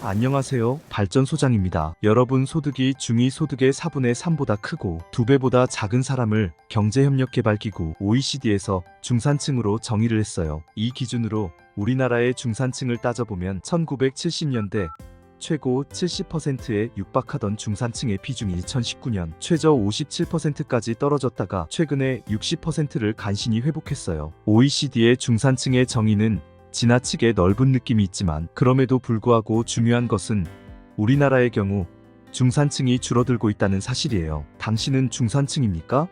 안녕하세요. 발전소장입니다. 여러분 소득이 중위 소득의 4분의 3보다 크고 2배보다 작은 사람을 경제협력개발기구 OECD에서 중산층으로 정의를 했어요. 이 기준으로 우리나라의 중산층을 따져보면 1970년대 최고 70%에 육박하던 중산층의 비중이 2019년 최저 57%까지 떨어졌다가 최근에 60%를 간신히 회복했어요. OECD의 중산층의 정의는 지나치게 넓은 느낌이 있지만 그럼에도 불구하고 중요한 것은 우리나라의 경우 중산층이 줄어들고 있다는 사실이에요. 당신은 중산층입니까?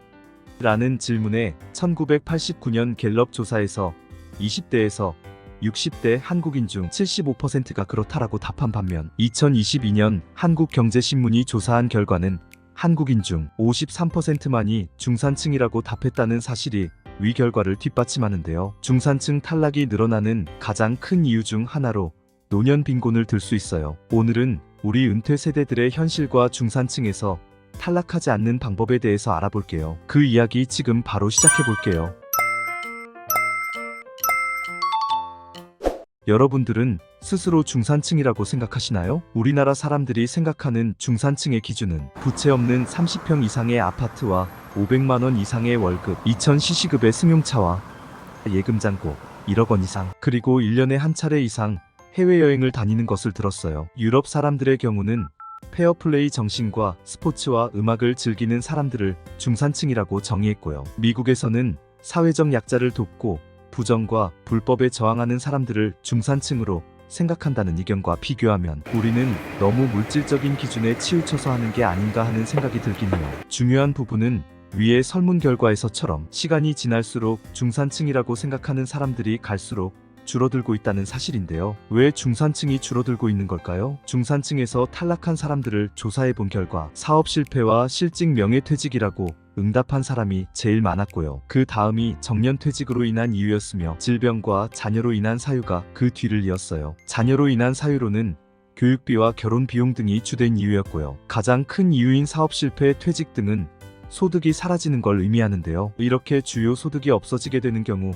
라는 질문에 1989년 갤럽 조사에서 20대에서 60대 한국인 중 75%가 그렇다라고 답한 반면 2022년 한국경제신문이 조사한 결과는 한국인 중 53%만이 중산층이라고 답했다는 사실이 위 결과를 뒷받침하는데요. 중산층 탈락이 늘어나는 가장 큰 이유 중 하나로 노년 빈곤을 들 수 있어요. 오늘은 우리 은퇴 세대들의 현실과 중산층에서 탈락하지 않는 방법에 대해서 알아볼게요. 그 이야기 지금 바로 시작해 볼게요. 여러분들은 스스로 중산층이라고 생각하시나요? 우리나라 사람들이 생각하는 중산층의 기준은 부채 없는 30평 이상의 아파트와 500만 원 이상의 월급, 2000cc급의 승용차와 예금 잔고 1억 원 이상, 그리고 1년에 한 차례 이상 해외여행을 다니는 것을 들었어요. 유럽 사람들의 경우는 페어플레이 정신과 스포츠와 음악을 즐기는 사람들을 중산층이라고 정의했고요. 미국에서는 사회적 약자를 돕고 부정과 불법에 저항하는 사람들을 중산층으로 생각한다는 의견과 비교하면 우리는 너무 물질적인 기준에 치우쳐서 하는 게 아닌가 하는 생각이 들긴 해요. 중요한 부분은 위의 설문 결과에서처럼 시간이 지날수록 중산층이라고 생각하는 사람들이 갈수록 줄어들고 있다는 사실인데요. 왜 중산층이 줄어들고 있는 걸까요? 중산층에서 탈락한 사람들을 조사해 본 결과 사업 실패와 실직 명예퇴직이라고 응답한 사람이 제일 많았고요. 그 다음이 정년퇴직으로 인한 이유였으며 질병과 자녀로 인한 사유가 그 뒤를 이었어요. 자녀로 인한 사유로는 교육비와 결혼 비용 등이 주된 이유였고요. 가장 큰 이유인 사업 실패, 퇴직 등은 소득이 사라지는 걸 의미하는데요. 이렇게 주요 소득이 없어지게 되는 경우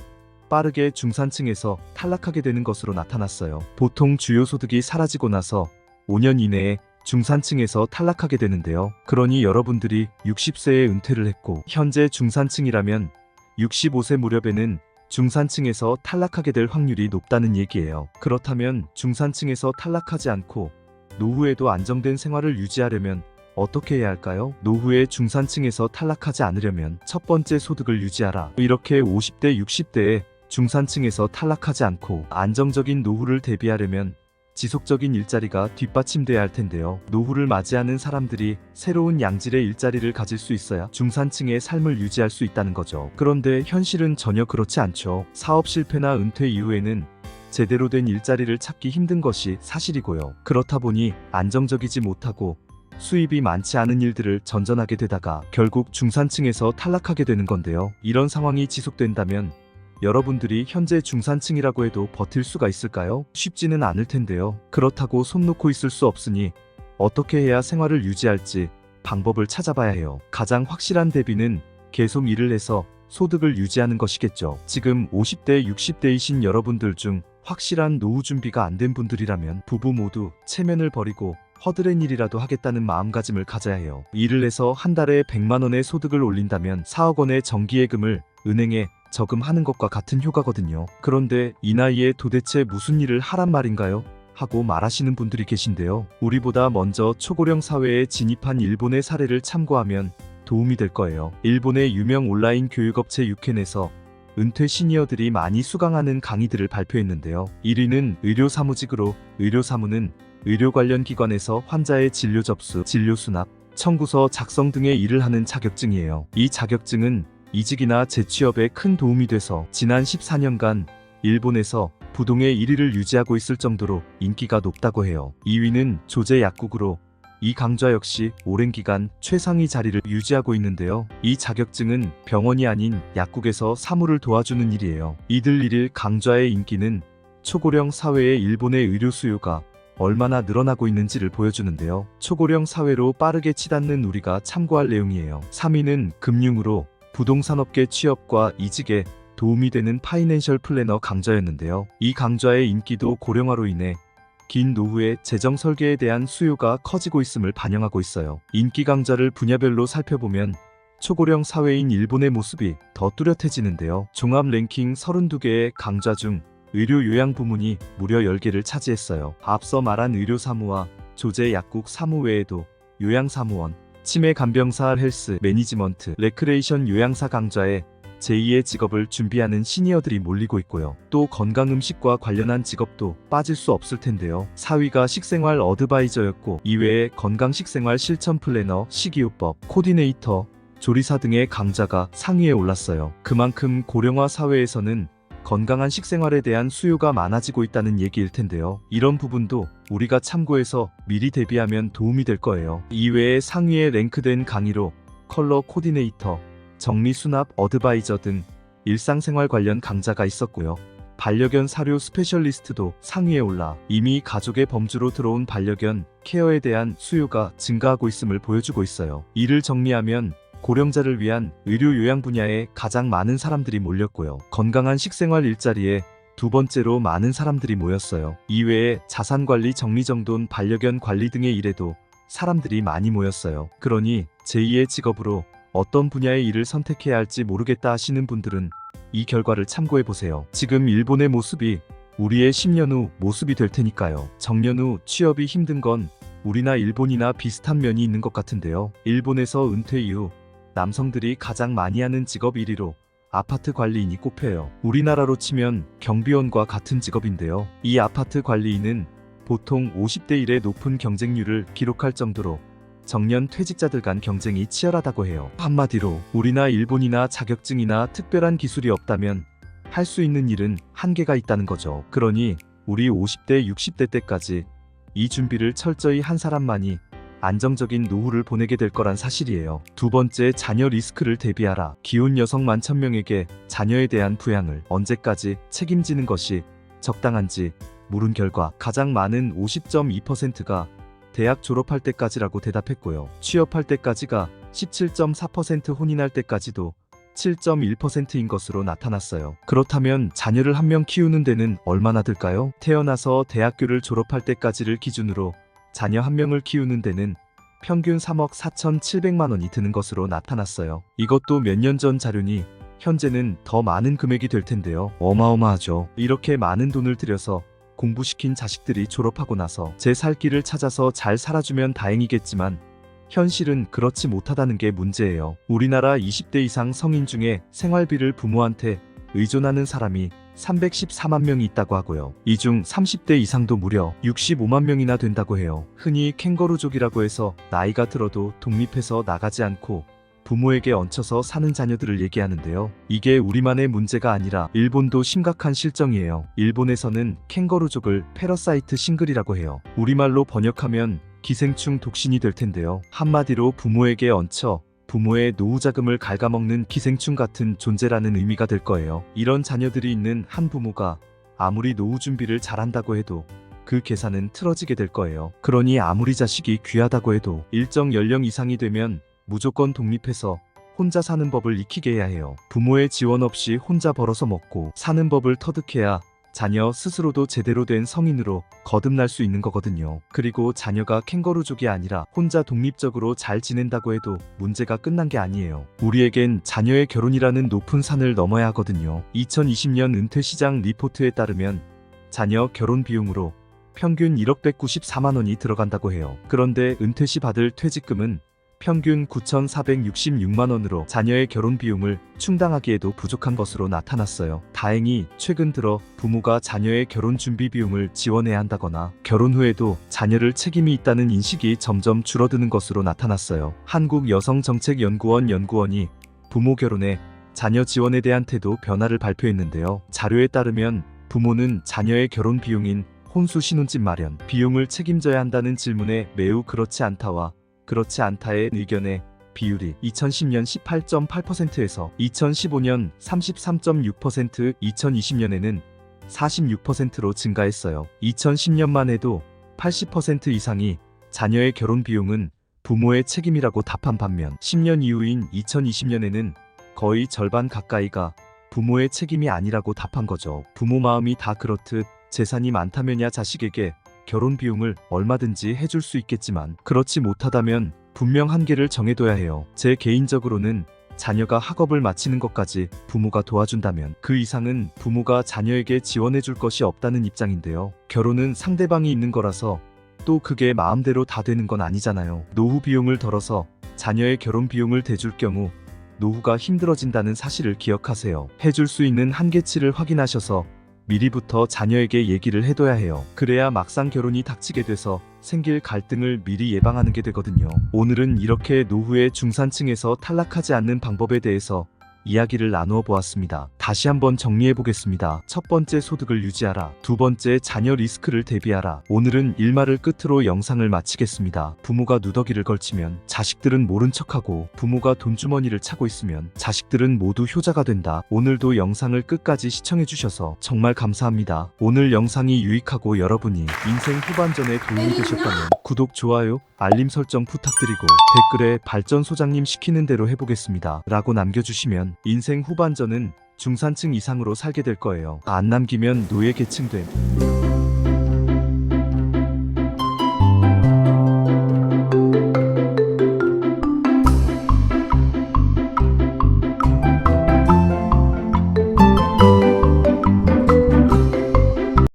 빠르게 중산층에서 탈락하게 되는 것으로 나타났어요. 보통 주요 소득이 사라지고 나서 5년 이내에 중산층에서 탈락하게 되는데요. 그러니 여러분들이 60세에 은퇴를 했고 현재 중산층이라면 65세 무렵에는 중산층에서 탈락하게 될 확률이 높다는 얘기예요. 그렇다면 중산층에서 탈락하지 않고 노후에도 안정된 생활을 유지하려면 어떻게 해야 할까요? 노후에 중산층에서 탈락하지 않으려면 첫 번째 소득을 유지하라. 이렇게 50대, 60대에 중산층에서 탈락하지 않고 안정적인 노후를 대비하려면 지속적인 일자리가 뒷받침돼야 할 텐데요. 노후를 맞이하는 사람들이 새로운 양질의 일자리를 가질 수 있어야 중산층의 삶을 유지할 수 있다는 거죠. 그런데 현실은 전혀 그렇지 않죠. 사업 실패나 은퇴 이후에는 제대로 된 일자리를 찾기 힘든 것이 사실이고요. 그렇다 보니 안정적이지 못하고 수입이 많지 않은 일들을 전전하게 되다가 결국 중산층에서 탈락하게 되는 건데요. 이런 상황이 지속된다면 여러분들이 현재 중산층이라고 해도 버틸 수가 있을까요? 쉽지는 않을 텐데요. 그렇다고 손 놓고 있을 수 없으니 어떻게 해야 생활을 유지할지 방법을 찾아봐야 해요. 가장 확실한 대비는 계속 일을 해서 소득을 유지하는 것이겠죠. 지금 50대, 60대이신 여러분들 중 확실한 노후 준비가 안 된 분들이라면 부부 모두 체면을 버리고 허드렛 일이라도 하겠다는 마음가짐을 가져야 해요. 일을 해서 한 달에 100만 원의 소득을 올린다면 4억 원의 정기예금을 은행에 저금하는 것과 같은 효과거든요. 그런데 이 나이에 도대체 무슨 일을 하란 말인가요? 하고 말하시는 분들이 계신데요. 우리보다 먼저 초고령 사회에 진입한 일본의 사례를 참고하면 도움이 될 거예요. 일본의 유명 온라인 교육업체 유켄에서 은퇴 시니어들이 많이 수강하는 강의들을 발표했는데요. 1위는 의료사무직으로 의료사무는 의료 관련 기관에서 환자의 진료 접수, 진료 수납, 청구서 작성 등의 일을 하는 자격증이에요. 이 자격증은 이직이나 재취업에 큰 도움이 돼서 지난 14년간 일본에서 부동의 1위를 유지하고 있을 정도로 인기가 높다고 해요. 2위는 조제 약국으로 이 강좌 역시 오랜 기간 최상위 자리를 유지하고 있는데요. 이 자격증은 병원이 아닌 약국에서 사무를 도와주는 일이에요. 이들 일일 강좌의 인기는 초고령 사회의 일본의 의료 수요가 얼마나 늘어나고 있는지를 보여주는데요. 초고령 사회로 빠르게 치닫는 우리가 참고할 내용이에요. 3위는 금융으로 부동산업계 취업과 이직에 도움이 되는 파이낸셜 플래너 강좌였는데요. 이 강좌의 인기도 고령화로 인해 긴 노후의 재정 설계에 대한 수요가 커지고 있음을 반영하고 있어요. 인기 강좌를 분야별로 살펴보면 초고령 사회인 일본의 모습이 더 뚜렷해지는데요. 종합 랭킹 32개의 강좌 중 의료 요양 부문이 무려 10개를 차지했어요. 앞서 말한 의료 사무와 조제 약국 사무 외에도 요양 사무원, 치매 간병사 헬스 매니지먼트, 레크레이션 요양사 강좌에 제2의 직업을 준비하는 시니어들이 몰리고 있고요. 또 건강 음식과 관련한 직업도 빠질 수 없을 텐데요. 4위가 식생활 어드바이저였고 이외에 건강 식생활 실천 플래너, 식이요법, 코디네이터, 조리사 등의 강좌가 상위에 올랐어요. 그만큼 고령화 사회에서는 건강한 식생활에 대한 수요가 많아지고 있다는 얘기일 텐데요. 이런 부분도 우리가 참고해서 미리 대비하면 도움이 될 거예요. 이외에 상위에 랭크된 강의로 컬러 코디네이터, 정리 수납 어드바이저 등 일상생활 관련 강좌가 있었고요. 반려견 사료 스페셜리스트도 상위에 올라 이미 가족의 범주로 들어온 반려견 케어에 대한 수요가 증가하고 있음을 보여주고 있어요. 이를 정리하면 고령자를 위한 의료 요양 분야에 가장 많은 사람들이 몰렸고요. 건강한 식생활 일자리에 두 번째로 많은 사람들이 모였어요. 이외에 자산 관리 정리정돈 반려견 관리 등의 일에도 사람들이 많이 모였어요. 그러니 제2의 직업으로 어떤 분야의 일을 선택해야 할지 모르겠다 하시는 분들은 이 결과를 참고해 보세요. 지금 일본의 모습이 우리의 10년 후 모습이 될 테니까요. 정년 후 취업이 힘든 건 우리나 일본이나 비슷한 면이 있는 것 같은데요. 일본에서 은퇴 이후 남성들이 가장 많이 하는 직업 1위로 아파트 관리인이 꼽혀요. 우리나라로 치면 경비원과 같은 직업인데요. 이 아파트 관리인은 보통 50대 1의 높은 경쟁률을 기록할 정도로 정년 퇴직자들 간 경쟁이 치열하다고 해요. 한마디로 우리나 일본이나 자격증이나 특별한 기술이 없다면 할 수 있는 일은 한계가 있다는 거죠. 그러니 우리 50대, 60대 때까지 이 준비를 철저히 한 사람만이 안정적인 노후를 보내게 될 거란 사실이에요. 두 번째, 자녀 리스크를 대비하라. 기혼 여성 만천 명에게 자녀에 대한 부양을 언제까지 책임지는 것이 적당한지 물은 결과 가장 많은 50.2%가 대학 졸업할 때까지라고 대답했고요. 취업할 때까지가 17.4% 혼인할 때까지도 7.1%인 것으로 나타났어요. 그렇다면 자녀를 한 명 키우는 데는 얼마나 들까요? 태어나서 대학교를 졸업할 때까지를 기준으로 자녀 한 명을 키우는 데는 평균 3억 4,700만 원이 드는 것으로 나타났어요. 이것도 몇 년 전 자료니 현재는 더 많은 금액이 될 텐데요. 어마어마하죠. 이렇게 많은 돈을 들여서 공부시킨 자식들이 졸업하고 나서 제 살 길을 찾아서 잘 살아주면 다행이겠지만 현실은 그렇지 못하다는 게 문제예요. 우리나라 20대 이상 성인 중에 생활비를 부모한테 의존하는 사람이 314만 명이 있다고 하고요. 이 중 30대 이상도 무려 65만 명이나 된다고 해요. 흔히 캥거루족이라고 해서 나이가 들어도 독립해서 나가지 않고 부모에게 얹혀서 사는 자녀들을 얘기하는데요. 이게 우리만의 문제가 아니라 일본도 심각한 실정이에요. 일본에서는 캥거루족을 페러사이트 싱글이라고 해요. 우리말로 번역하면 기생충 독신이 될 텐데요. 한마디로 부모에게 얹혀 부모의 노후 자금을 갉아먹는 기생충 같은 존재라는 의미가 될 거예요. 이런 자녀들이 있는 한 부모가 아무리 노후 준비를 잘한다고 해도 그 계산은 틀어지게 될 거예요. 그러니 아무리 자식이 귀하다고 해도 일정 연령 이상이 되면 무조건 독립해서 혼자 사는 법을 익히게 해야 해요. 부모의 지원 없이 혼자 벌어서 먹고 사는 법을 터득해야 자녀 스스로도 제대로 된 성인으로 거듭날 수 있는 거거든요. 그리고 자녀가 캥거루족이 아니라 혼자 독립적으로 잘 지낸다고 해도 문제가 끝난 게 아니에요. 우리에겐 자녀의 결혼이라는 높은 산을 넘어야 하거든요. 2020년 은퇴시장 리포트에 따르면 자녀 결혼 비용으로 평균 1억 194만 원이 들어간다고 해요. 그런데 은퇴 시 받을 퇴직금은 평균 9,466만 원으로 자녀의 결혼 비용을 충당하기에도 부족한 것으로 나타났어요. 다행히 최근 들어 부모가 자녀의 결혼 준비 비용을 지원해야 한다거나 결혼 후에도 자녀를 책임이 있다는 인식이 점점 줄어드는 것으로 나타났어요. 한국여성정책연구원 연구원이 부모 결혼에 자녀 지원에 대한 태도 변화를 발표했는데요. 자료에 따르면 부모는 자녀의 결혼 비용인 혼수 신혼집 마련 비용을 책임져야 한다는 질문에 매우 그렇지 않다와 그렇지 않다의 의견의 비율이 2010년 18.8%에서 2015년 33.6%, 2020년에는 46%로 증가했어요. 2010년만 해도 80% 이상이 자녀의 결혼 비용은 부모의 책임이라고 답한 반면 10년 이후인 2020년에는 거의 절반 가까이가 부모의 책임이 아니라고 답한 거죠. 부모 마음이 다 그렇듯 재산이 많다면야 자식에게 결혼 비용을 얼마든지 해줄 수 있겠지만 그렇지 못하다면 분명 한계를 정해둬야 해요. 제 개인적으로는 자녀가 학업을 마치는 것까지 부모가 도와준다면 그 이상은 부모가 자녀에게 지원해 줄 것이 없다는 입장인데요. 결혼은 상대방이 있는 거라서 또 그게 마음대로 다 되는 건 아니잖아요. 노후 비용을 덜어서 자녀의 결혼 비용을 대줄 경우 노후가 힘들어진다는 사실을 기억하세요. 해줄 수 있는 한계치를 확인하셔서 미리부터 자녀에게 얘기를 해둬야 해요. 그래야 막상 결혼이 닥치게 돼서 생길 갈등을 미리 예방하는 게 되거든요. 오늘은 이렇게 노후의 중산층에서 탈락하지 않는 방법에 대해서 이야기를 나누어 보았습니다. 다시 한번 정리해 보겠습니다. 첫 번째 소득을 유지하라. 두 번째 자녀 리스크를 대비하라. 오늘은 일말을 끝으로 영상을 마치겠습니다. 부모가 누더기를 걸치면 자식들은 모른 척하고 부모가 돈주머니를 차고 있으면 자식들은 모두 효자가 된다. 오늘도 영상을 끝까지 시청해 주셔서 정말 감사합니다. 오늘 영상이 유익하고 여러분이 인생 후반전에 도움이 되셨다면 구독, 좋아요, 알림 설정 부탁드리고 댓글에 발전 소장님 시키는 대로 해보겠습니다. 라고 남겨주시면 인생 후반전은 중산층 이상으로 살게 될 거예요. 안 남기면 노예 계층됨.